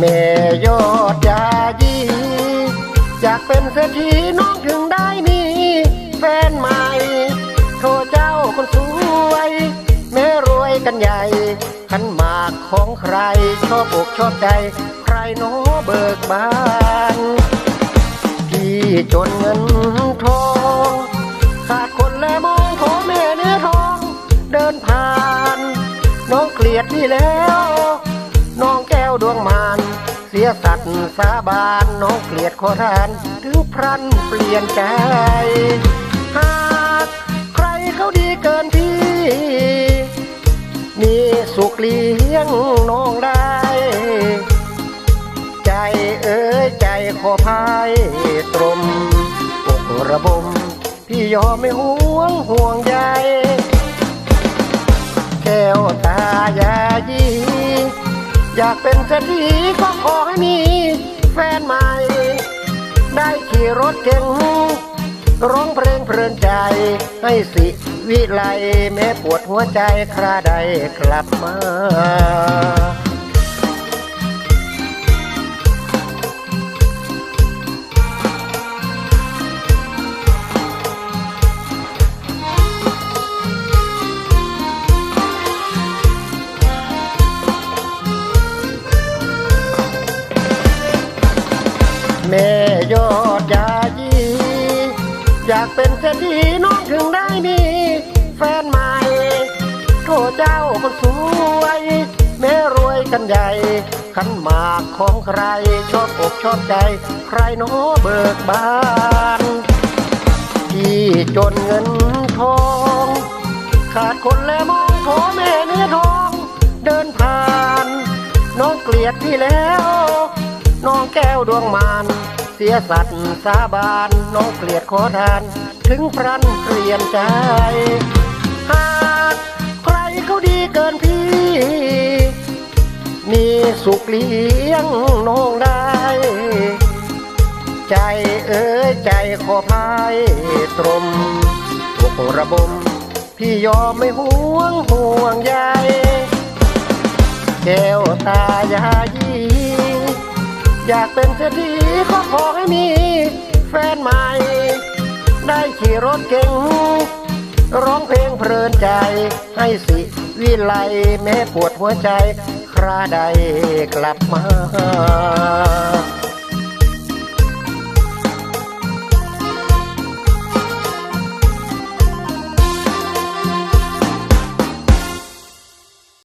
แม่ยอดยายีอยากเป็นเศรษฐีน้องถึงได้มีแฟนใหม่โทรเจ้าคนสวย แม่รวยกันใหญ่ขันหมากของใคร ชอบอกชอบใจ ใครโน้เบิกบานพี่จนเงินทอง ขาดคนและมองขอแม่เนื้อทอง เดินผ่าน น้องเกลียดพี่แล้ว น้องแก้วดวงมาน เสียสัตว์สาบานน้องเกลียดขอทานถึงพรันเปลี่ยนใจ หากใครเขาดีเกินพี่ มีสุขเลี้ยงน้องได้ ใจเอ้ยใจขอพายตรมอกระบม พี่ยอมไม่ห่วงห่วงใยแก้วตายายี อยากเป็นเศรษฐีก็ขอให้มีแฟนใหม่ ได้ขี่รถเก่งร้องเพลงเพลินใจ ให้สิวิไลแม้ปวดหัวใจคราใดกลับมา แม่ยอดยายีอยากเป็นเศรษฐีน้องถึงได้มีแฟนใหม่โทษเจ้าคนสวย แม่รวยกันใหญ่ขันหมากของใครชอบอกชอบใจ ใครโน้เบิกบานที่จนเงินทอง ขาดคนและมองขอแม่เนื้อทอง เดินผ่าน น้องเกลียดพี่แล้ว น้องแก้วดวงมานเสียสัตว์สาบานน้องเกลียดขอทาน ถึงพรันเปลี่ยนใจหากใครเขาดีเกินพี่ มีสุขเลี้ยงน้องได้ ใจเอ้ยใจขอพายตรมอกระบม พี่ยอมไม่ห่วงห่วงใยแก้วตายายี อยากเป็นเศรษฐีก็ขอให้มีแฟนใหม่ ได้ขี่รถเก่ง ร้องเพลงเพลินใจ ให้สิวิไลแม้ปวดหัวใจ คราใดกลับมา